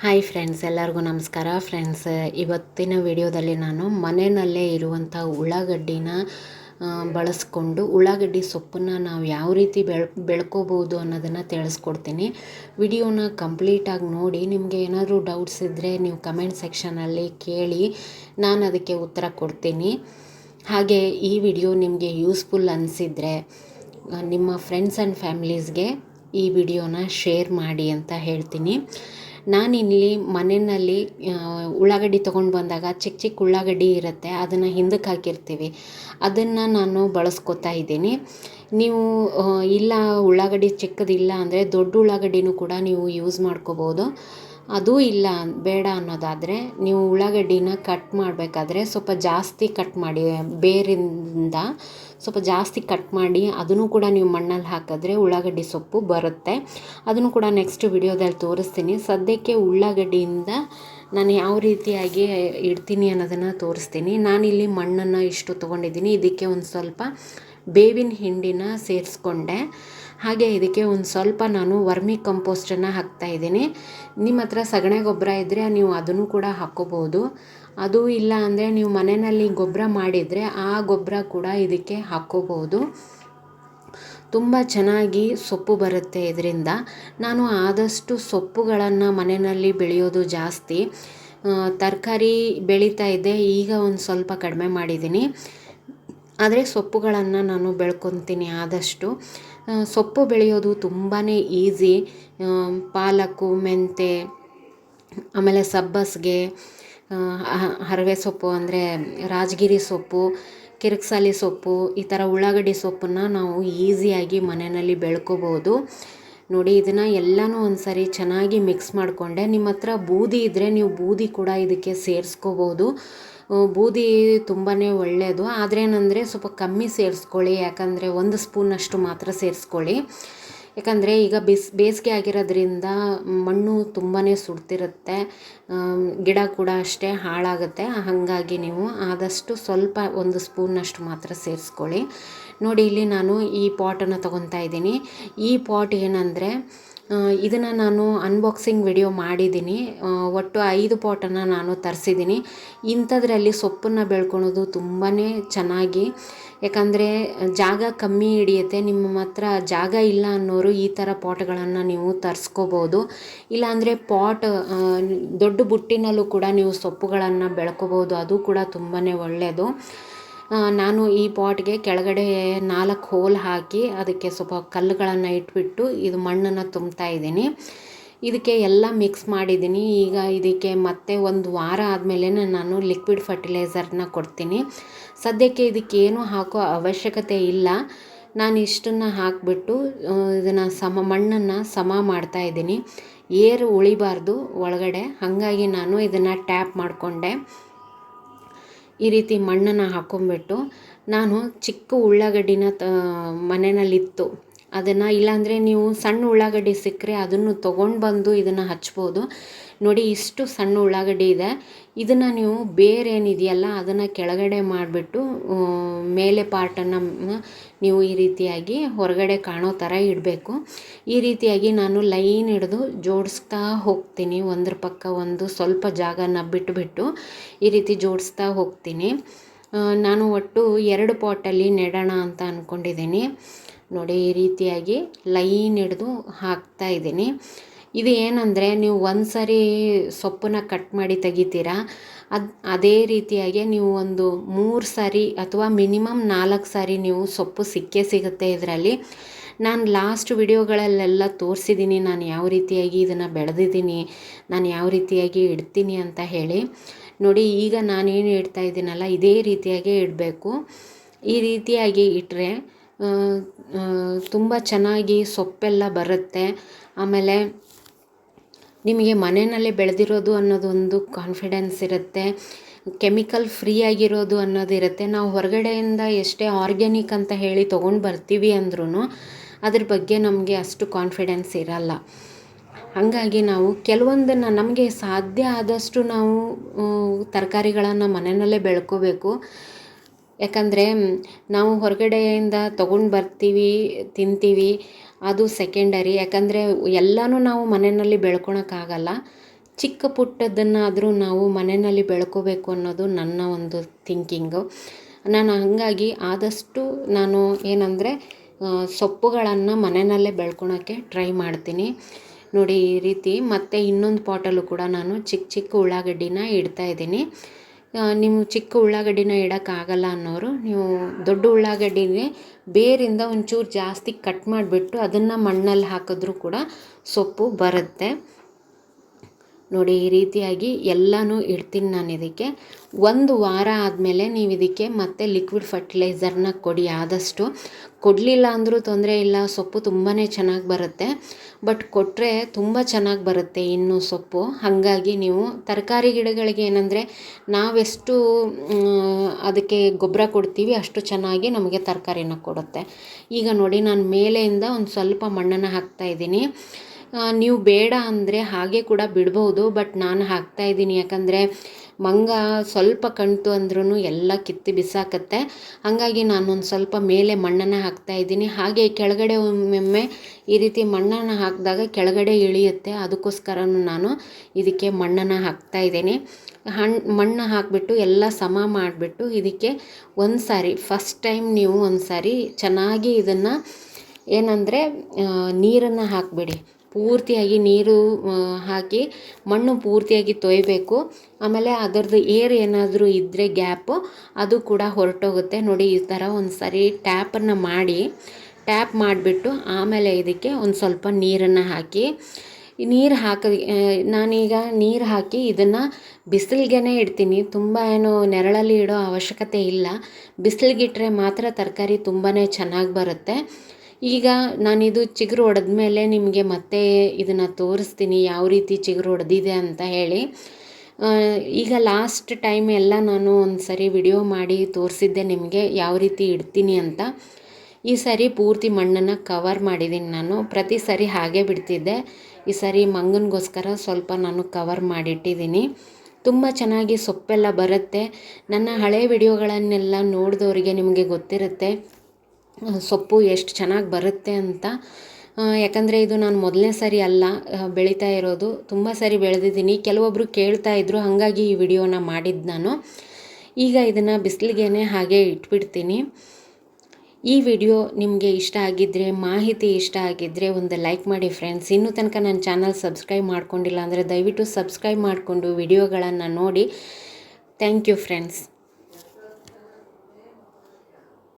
Hi friends, ಎಲ್ಲರಿಗೂ ನಮಸ್ಕಾರ. Friends, ಇವತ್ತಿನ ವಿಡಿಯೋದಲ್ಲಿ ನಾನು ಮನೆಯಲ್ಲೇ ಇರುವಂಥ ಉಳ್ಳಾಗಡ್ಡಿನ ಬಳಸ್ಕೊಂಡು ಉಳ್ಳಾಗಡ್ಡಿ ಸೊಪ್ಪನ್ನು ನಾವು ಯಾವ ರೀತಿ ಬೆಳ್, ಬೆಳ್ಕೋಬೋದು ಅನ್ನೋದನ್ನು ತಿಳಿಸ್ಕೊಡ್ತೀನಿ. ವಿಡಿಯೋನ ಕಂಪ್ಲೀಟಾಗಿ ನೋಡಿ, ನಿಮಗೆ ಏನಾದರೂ ಡೌಟ್ಸ್ ಇದ್ದರೆ ನೀವು ಕಮೆಂಟ್ ಸೆಕ್ಷನಲ್ಲಿ ಕೇಳಿ, ನಾನು ಅದಕ್ಕೆ ಉತ್ತರ ಕೊಡ್ತೀನಿ. ಹಾಗೆ ಈ ವಿಡಿಯೋ ನಿಮಗೆ ಯೂಸ್ಫುಲ್ ಅನಿಸಿದರೆ, ನಿಮ್ಮ ಫ್ರೆಂಡ್ಸ್ ಆ್ಯಂಡ್ ಫ್ಯಾಮ್ಲೀಸ್ಗೆ ಈ ವಿಡಿಯೋನ ಶೇರ್ ಮಾಡಿ ಅಂತ ಹೇಳ್ತೀನಿ. ನಾನಿಲ್ಲಿ ಮನೆಯಲ್ಲಿ ಉಳ್ಳಾಗಡ್ಡಿ ತೊಗೊಂಡು ಬಂದಾಗ ಚಿಕ್ಕ ಚಿಕ್ಕ ಉಳ್ಳಾಗಡ್ಡಿ ಇರುತ್ತೆ, ಅದನ್ನು ಹಿಂದಕ್ಕೆ ಹಾಕಿರ್ತೀವಿ. ಅದನ್ನು ನಾನು ಬಳಸ್ಕೊತಾ ಇದ್ದೀನಿ. ನೀವು ಇಲ್ಲ ಉಳ್ಳಾಗಡ್ಡಿ ಚಿಕ್ಕದಿಲ್ಲ ಅಂದರೆ ದೊಡ್ಡ ಉಳ್ಳಾಗಡ್ಡಿನೂ ಕೂಡ ನೀವು ಯೂಸ್ ಮಾಡ್ಕೋಬೋದು. ಅದೂ ಇಲ್ಲ ಬೇಡ ಅನ್ನೋದಾದರೆ ನೀವು ಉಳ್ಳಾಗಡ್ಡಿನ ಕಟ್ ಮಾಡಬೇಕಾದ್ರೆ ಸ್ವಲ್ಪ ಜಾಸ್ತಿ ಕಟ್ ಮಾಡಿ, ಬೇರಿಂದ ಸ್ವಲ್ಪ ಜಾಸ್ತಿ ಕಟ್ ಮಾಡಿ ಅದನ್ನು ಕೂಡ ನೀವು ಮಣ್ಣಲ್ಲಿ ಹಾಕಿದ್ರೆ ಉಳ್ಳಾಗಡ್ಡಿ ಸೊಪ್ಪು ಬರುತ್ತೆ. ಅದನ್ನು ಕೂಡ ನೆಕ್ಸ್ಟ್ ವಿಡಿಯೋದಲ್ಲಿ ತೋರಿಸ್ತೀನಿ. ಸದ್ಯಕ್ಕೆ ಉಳ್ಳಾಗಡ್ಡಿಯಿಂದ ನಾನು ಯಾವ ರೀತಿಯಾಗಿ ಇಡ್ತೀನಿ ಅನ್ನೋದನ್ನು ತೋರಿಸ್ತೀನಿ. ನಾನಿಲ್ಲಿ ಮಣ್ಣನ್ನು ಇಷ್ಟು ತೊಗೊಂಡಿದ್ದೀನಿ. ಇದಕ್ಕೆ ಒಂದು ಸ್ವಲ್ಪ ಬೇವಿನ ಹಿಂಡಿನ ಸೇರಿಸ್ಕೊಂಡೆ. ಹಾಗೆ ಇದಕ್ಕೆ ಒಂದು ಸ್ವಲ್ಪ ನಾನು ವರ್ಮಿ ಕಂಪೋಸ್ಟನ್ನು ಹಾಕ್ತಾ ಇದ್ದೀನಿ. ನಿಮ್ಮ ಹತ್ರ ಸಗಣಿ ಗೊಬ್ಬರ ಇದ್ದರೆ ನೀವು ಅದನ್ನು ಕೂಡ ಹಾಕ್ಕೋಬಹುದು ಅದು ಇಲ್ಲ ಅಂದರೆ ನೀವು ಮನೆಯಲ್ಲಿ ಗೊಬ್ಬರ ಮಾಡಿದರೆ ಆ ಗೊಬ್ಬರ ಕೂಡ ಇದಕ್ಕೆ ಹಾಕ್ಕೋಬಹುದು ತುಂಬ ಚೆನ್ನಾಗಿ ಸೊಪ್ಪು ಬರುತ್ತೆ ಇದರಿಂದ. ನಾನು ಆದಷ್ಟು ಸೊಪ್ಪುಗಳನ್ನು ಮನೆಯಲ್ಲಿ ಬೆಳೆಯೋದು ಜಾಸ್ತಿ. ತರಕಾರಿ ಬೆಳೀತಾ ಇದ್ದೆ ಈಗ ಒಂದು ಸ್ವಲ್ಪ ಕಡಿಮೆ ಮಾಡಿದ್ದೀನಿ. ಆದರೆ ಸೊಪ್ಪುಗಳನ್ನು ನಾನು ಬೆಳ್ಕೊತೀನಿ ಆದಷ್ಟು. ಸೊಪ್ಪು ಬೆಳೆಯೋದು ತುಂಬಾ ಈಸಿ. ಪಾಲಕು ಮೆಂತೆ, ಆಮೇಲೆ ಸಬ್ಬಸ್ಗೆ ಹರವೆ ಸೊಪ್ಪು ಅಂದರೆ ರಾಜಗಿರಿ ಸೊಪ್ಪು, ಕಿರಿಕ್ಸಾಲಿ ಸೊಪ್ಪು, ಈ ಥರ ಉಳ್ಳಾಗಡ್ಡಿ ಸೊಪ್ಪನ್ನು ನಾವು ಈಸಿಯಾಗಿ ಮನೆಯಲ್ಲಿ ಬೆಳ್ಕೋಬೋದು. ನೋಡಿ, ಇದನ್ನು ಎಲ್ಲನೂ ಒಂದು ಸರಿ ಚೆನ್ನಾಗಿ ಮಿಕ್ಸ್ ಮಾಡಿಕೊಂಡೆ. ನಿಮ್ಮ ಹತ್ರ ಬೂದಿ ಇದ್ದರೆ ನೀವು ಬೂದಿ ಕೂಡ ಇದಕ್ಕೆ ಸೇರಿಸ್ಕೋಬೋದು. ಬೂದಿ ತುಂಬಾ ಒಳ್ಳೆಯದು ಆದರೆ ಏನಂದರೆ ಸ್ವಲ್ಪ ಕಮ್ಮಿ ಸೇರಿಸ್ಕೊಳ್ಳಿ. ಯಾಕಂದರೆ ಒಂದು ಸ್ಪೂನಷ್ಟು ಮಾತ್ರ ಸೇರಿಸ್ಕೊಳ್ಳಿ. ಯಾಕಂದರೆ ಈಗ ಬಿಸ್, ಬೇಸಿಗೆ ಆಗಿರೋದ್ರಿಂದ ಮಣ್ಣು ತುಂಬಾ ಸುಡ್ತಿರುತ್ತೆ. ಗಿಡ ಕೂಡ ಅಷ್ಟೇ ಹಾಳಾಗುತ್ತೆ. ಹಾಗಾಗಿ ನೀವು ಆದಷ್ಟು ಸ್ವಲ್ಪ ಒಂದು ಸ್ಪೂನಷ್ಟು ಮಾತ್ರ ಸೇರಿಸ್ಕೊಳ್ಳಿ. ನೋಡಿ, ಇಲ್ಲಿ ನಾನು ಈ ಪಾಟನ್ನು ತೊಗೊತಾ ಇದ್ದೀನಿ. ಈ ಪಾಟ್ ಏನಂದರೆ ಇದನ್ನು ನಾನು ಅನ್ಬಾಕ್ಸಿಂಗ್ ವಿಡಿಯೋ ಮಾಡಿದ್ದೀನಿ. ಒಟ್ಟು ಐದು ಪಾಟನ್ನು ನಾನು ತರಿಸಿದ್ದೀನಿ. ಇಂಥದ್ರಲ್ಲಿ ಸೊಪ್ಪನ್ನು ಬೆಳ್ಕೊಳೋದು ತುಂಬಾ ಚೆನ್ನಾಗಿ. ಯಾಕಂದರೆ ಜಾಗ ಕಮ್ಮಿ ಹಿಡಿಯುತ್ತೆ, ನಿಮ್ಮ ಹತ್ರ ಜಾಗ ಇಲ್ಲ ಅನ್ನೋರು ಈ ಥರ ಪಾಟ್ಗಳನ್ನು ನೀವು ತರಿಸ್ಕೋಬೋದು. ಇಲ್ಲಾಂದರೆ ಪಾಟ್ ದೊಡ್ಡ ಬುಟ್ಟಿನಲ್ಲೂ ಕೂಡ ನೀವು ಸೊಪ್ಪುಗಳನ್ನು ಬೆಳ್ಕೋಬೋದು, ಅದು ಕೂಡ ತುಂಬಾ ಒಳ್ಳೆಯದು ನಾನು ಈ ಪಾಟ್ಗೆ ಕೆಳಗಡೆ ನಾಲ್ಕು ಹೋಲ್ ಹಾಕಿ ಅದಕ್ಕೆ ಸ್ವಲ್ಪ ಕಲ್ಲುಗಳನ್ನು ಇಟ್ಬಿಟ್ಟು ಇದು ಮಣ್ಣನ್ನು ತುಂಬ್ತಾ ಇದ್ದೀನಿ. ಇದಕ್ಕೆ ಎಲ್ಲ ಮಿಕ್ಸ್ ಮಾಡಿದ್ದೀನಿ. ಈಗ ಇದಕ್ಕೆ ಮತ್ತೆ ಒಂದು ವಾರ ಆದಮೇಲೆ ನಾನು ಲಿಕ್ವಿಡ್ ಫರ್ಟಿಲೈಸರ್ನ ಕೊಡ್ತೀನಿ. ಸದ್ಯಕ್ಕೆ ಇದಕ್ಕೆ ಏನು ಹಾಕೋ ಅವಶ್ಯಕತೆ ಇಲ್ಲ. ನಾನು ಇಷ್ಟನ್ನು ಹಾಕಿಬಿಟ್ಟು ಇದನ್ನು ಸಮ, ಮಣ್ಣನ್ನು ಸಮ ಮಾಡ್ತಾ ಇದ್ದೀನಿ. ಏರು ಉಳಿಬಾರ್ದು ಒಳಗಡೆ. ಹಾಗಾಗಿ ನಾನು ಇದನ್ನು ಟ್ಯಾಪ್ ಮಾಡಿಕೊಂಡೆ. ಈ ರೀತಿ ಮಣ್ಣನ್ನು ಹಾಕೊಂಡ್ಬಿಟ್ಟು ನಾನು ಚಿಕ್ಕ ಉಳ್ಳಾಗಡ್ಡಿನ ತ ಮನೆಯಲ್ಲಿತ್ತು ಅದನ್ನು ಇಲ್ಲಾಂದರೆ ನೀವು ಸಣ್ಣ ಉಳ್ಳಾಗಡ್ಡಿ ಸಿಕ್ಕರೆ ಅದನ್ನು ತೊಗೊಂಡು ಬಂದು ಇದನ್ನು ಹಚ್ಬೋದು. ನೋಡಿ, ಇಷ್ಟು ಸಣ್ಣ ಉಳ್ಳಾಗಡ್ಡಿ ಇದೆ. ಇದನ್ನು ನೀವು ಬೇರೆ ಏನಿದೆಯಲ್ಲ ಅದನ್ನು ಕೆಳಗಡೆ ಮಾಡಿಬಿಟ್ಟು ಮೇಲೆ ಪಾರ್ಟನ್ನು ನೀವು ಈ ರೀತಿಯಾಗಿ ಹೊರಗಡೆ ಕಾಣೋ ಥರ ಇಡಬೇಕು. ಈ ರೀತಿಯಾಗಿ ನಾನು ಲೈನ್ ಹಿಡಿದು ಜೋಡಿಸ್ತಾ ಹೋಗ್ತೀನಿ. ಒಂದ್ರ ಪಕ್ಕ ಒಂದು ಸ್ವಲ್ಪ ಜಾಗನ ಬಿಟ್ಟುಬಿಟ್ಟು ಈ ರೀತಿ ಜೋಡಿಸ್ತಾ ಹೋಗ್ತೀನಿ. ನಾನು ಒಟ್ಟು ಎರಡು ಪಾಟಲ್ಲಿ ನೆಡೋಣ ಅಂತ ಅಂದ್ಕೊಂಡಿದ್ದೀನಿ ನೋಡಿ, ಈ ರೀತಿಯಾಗಿ ಲೈನ್ ಹಿಡಿದು ಹಾಕ್ತಾ ಇದ್ದೀನಿ. ಇದು ಏನಂದರೆ, ನೀವು ಒಂದು ಸರಿ ಸೊಪ್ಪನ್ನ ಕಟ್ ಮಾಡಿ ತೆಗಿತೀರಾ? ಅದು, ಅದೇ ರೀತಿಯಾಗಿ ನೀವು ಒಂದು ಮೂರು ಸಾರಿ ಅಥವಾ ಮಿನಿಮಮ್ ನಾಲ್ಕು ಸಾರಿ ನೀವು ಸೊಪ್ಪು ಸಿಕ್ಕೇ ಸಿಗುತ್ತೆ ಇದರಲ್ಲಿ. ನಾನು ಲಾಸ್ಟ್ ವಿಡಿಯೋಗಳಲ್ಲೆಲ್ಲ ತೋರಿಸಿದ್ದೀನಿ ನಾನು ಯಾವ ರೀತಿಯಾಗಿ ಇದನ್ನು ಬೆಳೆದಿದ್ದೀನಿ ನಾನು ಯಾವ ರೀತಿಯಾಗಿ ಇಡ್ತೀನಿ ಅಂತ ಹೇಳಿ. ನೋಡಿ, ಈಗ ನಾನೇನು ಇಡ್ತಾ ಇದ್ದೀನಲ್ಲ, ಇದೇ ರೀತಿಯಾಗಿ ಇಡಬೇಕು. ಈ ರೀತಿಯಾಗಿ ಇಟ್ಟರೆ ತುಂಬ ಚೆನ್ನಾಗಿ ಸೊಪ್ಪೆಲ್ಲ ಬರುತ್ತೆ. ಆಮೇಲೆ ನಿಮಗೆ ಮನೆಯಲ್ಲೇ ಬೆಳೆದಿರೋದು ಅನ್ನೋದೊಂದು ಕಾನ್ಫಿಡೆನ್ಸ್ ಇರುತ್ತೆ. ಕೆಮಿಕಲ್ ಫ್ರೀ ಆಗಿರೋದು ಅನ್ನೋದಿರುತ್ತೆ ನಾವು ಹೊರಗಡೆಯಿಂದ ಎಷ್ಟೇ ಆರ್ಗ್ಯಾನಿಕ್ ಅಂತ ಹೇಳಿ ತೊಗೊಂಡು ಬರ್ತೀವಿ ಅಂದ್ರೂ ಅದ್ರ ಬಗ್ಗೆ ನಮಗೆ ಅಷ್ಟು ಕಾನ್ಫಿಡೆನ್ಸ್ ಇರಲ್ಲ. ಹಾಗಾಗಿ ನಾವು ಕೆಲವೊಂದನ್ನು ನಮಗೆ ಸಾಧ್ಯ ಆದಷ್ಟು ನಾವು ತರಕಾರಿಗಳನ್ನು ಮನೆಯಲ್ಲೇ ಬೆಳ್ಕೋಬೇಕು. ಯಾಕಂದರೆ ನಾವು ಹೊರಗಡೆಯಿಂದ ತೊಗೊಂಡು ಬರ್ತೀವಿ, ತಿಂತೀವಿ, ಅದು ಸೆಕೆಂಡರಿ ಯಾಕಂದರೆ, ಎಲ್ಲನೂ ನಾವು ಮನೆಯಲ್ಲಿ ಬೆಳ್ಕೊಳಕ್ಕಾಗಲ್ಲ. ಚಿಕ್ಕ ಪುಟ್ಟದನ್ನಾದರೂ ನಾವು ಮನೆಯಲ್ಲಿ ಬೆಳ್ಕೋಬೇಕು ಅನ್ನೋದು ನನ್ನ ಒಂದು ಥಿಂಕಿಂಗು ನಾನು ಹಾಗಾಗಿ ಆದಷ್ಟು ನಾನು ಏನಂದರೆ ಸೊಪ್ಪುಗಳನ್ನು ಮನೆಯಲ್ಲೇ ಬೆಳ್ಕೊಳಕ್ಕೆ ಟ್ರೈ ಮಾಡ್ತೀನಿ. ನೋಡಿ ಈ ರೀತಿ. ಮತ್ತು ಇನ್ನೊಂದು ಪಾಟಲ್ಲೂ ಕೂಡ ನಾನು ಚಿಕ್ಕ ಚಿಕ್ಕ ಉಳ್ಳಾಗಡ್ಡಿನ ಇಡ್ತಾಯಿದ್ದೀನಿ ನೀವು ಚಿಕ್ಕ ಉಳ್ಳಾಗಡ್ಡಿನ ಇಡೋಕ್ಕಾಗಲ್ಲ ಅನ್ನೋರು, ನೀವು ದೊಡ್ಡ ಉಳ್ಳಾಗಡ್ಡಿನೇ ಬೇರಿಂದ ಒಂಚೂರು ಜಾಸ್ತಿ ಕಟ್ ಮಾಡಿಬಿಟ್ಟು ಅದನ್ನು ಮಣ್ಣಲ್ಲಿ ಹಾಕಿದ್ರೂ ಕೂಡ ಸೊಪ್ಪು ಬರುತ್ತೆ. ನೋಡಿ, ಈ ರೀತಿಯಾಗಿ ಎಲ್ಲನೂ ಇಡ್ತೀನಿ ನಾನು ಇದಕ್ಕೆ. ಒಂದು ವಾರ ಆದಮೇಲೆ ನೀವು ಇದಕ್ಕೆ ಮತ್ತೆ ಲಿಕ್ವಿಡ್ ಫರ್ಟಿಲೈಸರ್ನ ಕೊಡಿ, ಆದಷ್ಟು. ಕೊಡಲಿಲ್ಲ ಅಂದರೂ ತೊಂದರೆ ಇಲ್ಲ, ಸೊಪ್ಪು ತುಂಬಾ ಚೆನ್ನಾಗಿ ಬರುತ್ತೆ. ಬಟ್ ಕೊಟ್ಟರೆ ತುಂಬ ಚೆನ್ನಾಗಿ ಬರುತ್ತೆ ಇನ್ನು ಸೊಪ್ಪು. ಹಾಗಾಗಿ ನೀವು ತರಕಾರಿ ಗಿಡಗಳಿಗೆ ಏನಂದರೆ ನಾವೆಷ್ಟು ಅದಕ್ಕೆ ಗೊಬ್ಬರ ಕೊಡ್ತೀವಿ ಅಷ್ಟು ಚೆನ್ನಾಗಿ ನಮಗೆ ತರಕಾರಿನ ಕೊಡುತ್ತೆ. ಈಗ ನೋಡಿ, ನಾನು ಮೇಲೆಯಿಂದ ಒಂದು ಸ್ವಲ್ಪ ಮಣ್ಣನ್ನು ಹಾಕ್ತಾಯಿದ್ದೀನಿ ನೀವು ಬೇಡ ಅಂದರೆ ಹಾಗೆ ಕೂಡ ಬಿಡ್ಬೋದು ಬಟ್ ನಾನು ಹಾಕ್ತಾಯಿದ್ದೀನಿ ಯಾಕಂದರೆ ಮಂಗ ಸ್ವಲ್ಪ ಕಣ್ತು ಅಂದ್ರೂ ಎಲ್ಲ ಕಿತ್ತು ಬಿಸಾಕತ್ತೆ. ಹಾಗಾಗಿ ನಾನೊಂದು ಸ್ವಲ್ಪ ಮೇಲೆ ಮಣ್ಣನ್ನು ಹಾಕ್ತಾಯಿದ್ದೀನಿ ಹಾಗೆ ಕೆಳಗಡೆ ಒಮ್ಮೊಮ್ಮೆ ಈ ರೀತಿ ಮಣ್ಣನ್ನು ಹಾಕಿದಾಗ ಕೆಳಗಡೆ ಇಳಿಯುತ್ತೆ. ಅದಕ್ಕೋಸ್ಕರನೂ ನಾನು ಇದಕ್ಕೆ ಮಣ್ಣನ್ನು ಹಾಕ್ತಾ ಇದ್ದೀನಿ. ಹಣ್ಣು ಮಣ್ಣು ಹಾಕಿಬಿಟ್ಟು ಎಲ್ಲ ಸಮ ಮಾಡಿಬಿಟ್ಟು ಇದಕ್ಕೆ ಒಂದು ಸಾರಿ ಫಸ್ಟ್ ಟೈಮ್ ನೀವು ಒಂದು ಸಾರಿ ಚೆನ್ನಾಗಿ ಇದನ್ನು ಏನಂದರೆ ನೀರನ್ನು ಹಾಕಿಬಿಡಿ. ಪೂರ್ತಿಯಾಗಿ ನೀರು ಹಾಕಿ ಮಣ್ಣು ಪೂರ್ತಿಯಾಗಿ ತೊಯ್ಬೇಕು. ಆಮೇಲೆ ಅದರದ್ದು ಏರ್ ಏನಾದರೂ ಇದ್ದರೆ ಗ್ಯಾಪು, ಅದು ಕೂಡ ಹೊರಟೋಗುತ್ತೆ. ನೋಡಿ, ಈ ಥರ ಒಂದು ಸರಿ ಟ್ಯಾಪನ್ನು ಮಾಡಿ, ಟ್ಯಾಪ್ ಮಾಡಿಬಿಟ್ಟು ಆಮೇಲೆ ಇದಕ್ಕೆ ಒಂದು ಸ್ವಲ್ಪ ನೀರನ್ನು ಹಾಕಿ, ನೀರು ಹಾಕಿ ನಾನೀಗ ನೀರು ಹಾಕಿ ಇದನ್ನು ಬಿಸಿಲಿಗೆ ಇಡ್ತೀನಿ. ತುಂಬ ಏನು ನೆರಳಲ್ಲಿ ಇಡೋ ಅವಶ್ಯಕತೆ ಇಲ್ಲ. ಬಿಸಿಲಿಗಿಟ್ಟರೆ ಮಾತ್ರ ತರಕಾರಿ ತುಂಬಾ ಚೆನ್ನಾಗಿ ಬರುತ್ತೆ. ಈಗ ನಾನಿದು ಚಿಗುರು ಹೊಡೆದ ಮೇಲೆ ನಿಮಗೆ ಮತ್ತೆ ಇದನ್ನು ತೋರಿಸ್ತೀನಿ ಯಾವ ರೀತಿ ಚಿಗುರು ಹೊಡೆದಿದೆ ಅಂತ ಹೇಳಿ. ಈಗ ಲಾಸ್ಟ್ ಟೈಮ್ ಎಲ್ಲ ನಾನು ಒಂದು ಸರಿ ವಿಡಿಯೋ ಮಾಡಿ ತೋರಿಸಿದ್ದೆ ನಿಮಗೆ ಯಾವ ರೀತಿ ಇಡ್ತೀನಿ ಅಂತ. ಈ ಸರಿ ಪೂರ್ತಿ ಮಣ್ಣನ್ನು ಕವರ್ ಮಾಡಿದ್ದೀನಿ ನಾನು. ಪ್ರತಿ ಸರಿ ಹಾಗೆ ಬಿಡ್ತಿದ್ದೆ. ಈ ಸರಿ ಮಂಗನಿಗೋಸ್ಕರ ಸ್ವಲ್ಪ ನಾನು ಕವರ್ ಮಾಡಿಟ್ಟಿದ್ದೀನಿ ತುಂಬ ಚೆನ್ನಾಗಿ ಸೊಪ್ಪೆಲ್ಲ ಬರುತ್ತೆ. ನನ್ನ ಹಳೆ ವಿಡಿಯೋಗಳನ್ನೆಲ್ಲ ನೋಡಿದವರಿಗೆ ನಿಮಗೆ ಗೊತ್ತಿರುತ್ತೆ. ಸೊಪ್ಪು ಎಷ್ಟು ಚೆನ್ನಾಗಿ ಬರುತ್ತೆ ಅಂತ ಯಾಕಂದರೆ ಇದು ನಾನು ಮೊದಲನೇ ಸರಿ ಅಲ್ಲ ಬೆಳೀತಾ ಇರೋದು. ತುಂಬ ಸಾರಿ ಬೆಳೆದಿದ್ದೀನಿ. ಕೆಲವೊಬ್ಬರು ಕೇಳ್ತಾ ಇದ್ದರು ಹಾಗಾಗಿ ಈ ವಿಡಿಯೋನ ಮಾಡಿದ್ದು ನಾನು. ಈಗ ಇದನ್ನು ಬಿಸಿಲಿಗೆ ಹಾಗೆ ಇಟ್ಬಿಡ್ತೀನಿ. ಈ ವಿಡಿಯೋ ನಿಮಗೆ ಇಷ್ಟ ಆಗಿದ್ದರೆ ಮಾಹಿತಿ ಇಷ್ಟ ಆಗಿದ್ದರೆ ಒಂದು ಲೈಕ್ ಮಾಡಿ ಫ್ರೆಂಡ್ಸ್. ಇನ್ನೂ ತನಕ ನನ್ನ ಚಾನಲ್ ಸಬ್ಸ್ಕ್ರೈಬ್ ಮಾಡ್ಕೊಂಡಿಲ್ಲ ಅಂದರೆ ದಯವಿಟ್ಟು ಸಬ್ಸ್ಕ್ರೈಬ್ ಮಾಡಿಕೊಂಡು ವಿಡಿಯೋಗಳನ್ನು ನೋಡಿ. Thank you friends.